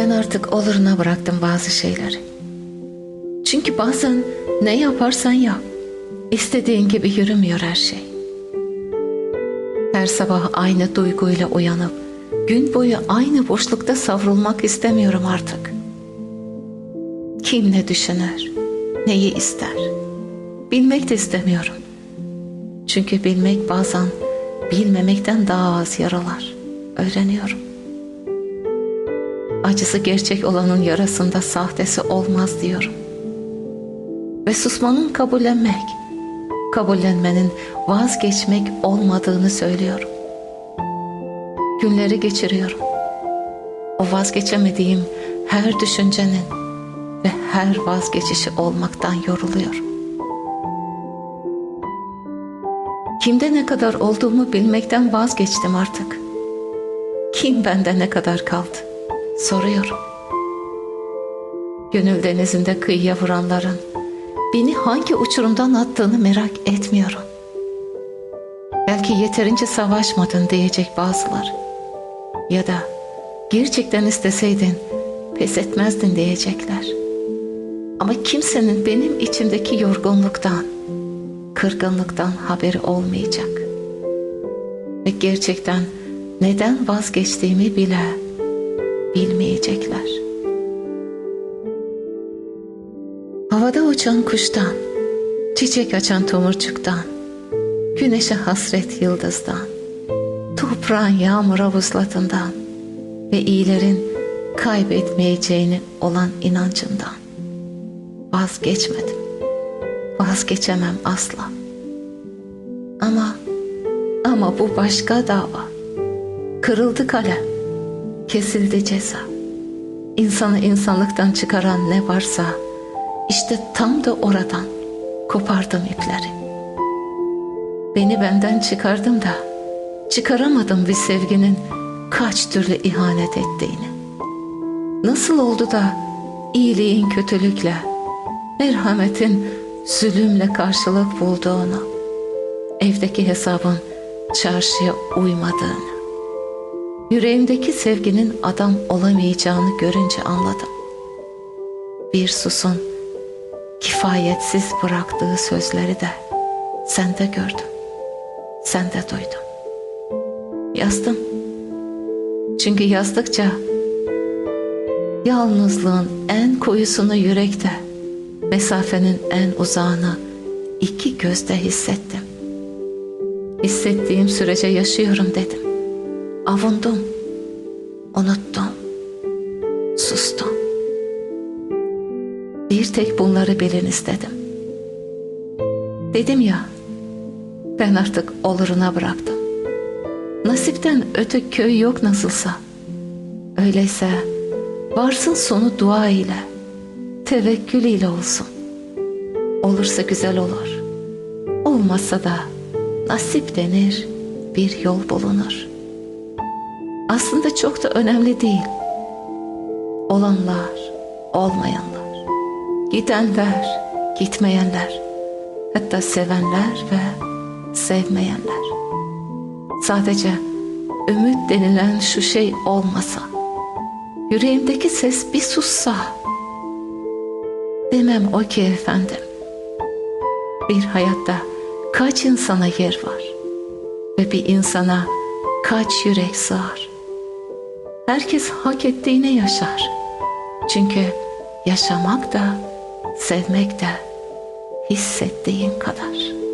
Ben artık oluruna bıraktım bazı şeyleri. Çünkü bazen ne yaparsan yap, istediğin gibi yürümüyor her şey. Her sabah aynı duyguyla uyanıp, gün boyu aynı boşlukta savrulmak istemiyorum artık. Kim ne düşünür, neyi ister, bilmek de istemiyorum. Çünkü bilmek bazen bilmemekten daha az yaralar. Öğreniyorum. Acısı gerçek olanın yarasında sahtesi olmaz diyorum. Ve susmanın kabullenmek, kabullenmenin vazgeçmek olmadığını söylüyorum. Günleri geçiriyorum. O vazgeçemediğim her düşüncenin ve her vazgeçişi olmaktan yoruluyorum. Kimde ne kadar olduğumu bilmekten vazgeçtim artık. Kim bende ne kadar kaldı? Soruyorum. Gönül denizinde kıyıya vuranların beni hangi uçurumdan attığını merak etmiyorum. Belki yeterince savaşmadın diyecek bazıları. Ya da gerçekten isteseydin pes etmezdin diyecekler. Ama kimsenin benim içimdeki yorgunluktan, kırgınlıktan haberi olmayacak. Ve gerçekten neden vazgeçtiğimi bile bilmeyecekler. Havada uçan kuştan, çiçek açan tomurcuktan, güneşe hasret yıldızdan, toprağın yağmura vuslatından ve iyilerin kaybetmeyeceğini olan inancından vazgeçmedim. Vazgeçemem asla. Ama ama bu başka dava. Kırıldı kalem, kesildi ceza. İnsanı insanlıktan çıkaran ne varsa işte tam da oradan kopardım ipleri. Beni benden çıkardım da çıkaramadım bir sevginin kaç türlü ihanet ettiğini. Nasıl oldu da iyiliğin kötülükle, merhametin zulümle karşılık bulduğunu, evdeki hesabın çarşıya uymadığını, yüreğimdeki sevginin adam olamayacağını görünce anladım. Bir susun kifayetsiz bıraktığı sözleri de sen de gördün, sen de duydun. Yazdım. Çünkü yazdıkça yalnızlığın en koyusunu yürekte, mesafenin en uzağını iki gözde hissettim. Hissettiğim sürece yaşıyorum dedim. Avundum, unuttum, sustum. Bir tek bunları bilin istedim. Dedim ya, ben artık oluruna bıraktım. Nasipten öte köy yok nasılsa. Öyleyse varsın sonu dua ile, tevekkül ile olsun. Olursa güzel olur. Olmazsa da nasip denir, bir yol bulunur. Aslında çok da önemli değil. Olanlar, olmayanlar, gidenler, gitmeyenler, hatta sevenler ve sevmeyenler. Sadece ümit denilen şu şey olmasa, yüreğimdeki ses bir sussa, demem o ki efendim, bir hayatta kaç insana yer var ve bir insana kaç yürek sığar. Herkes hak ettiğini yaşar. Çünkü yaşamak da, sevmek de hissettiğin kadar.''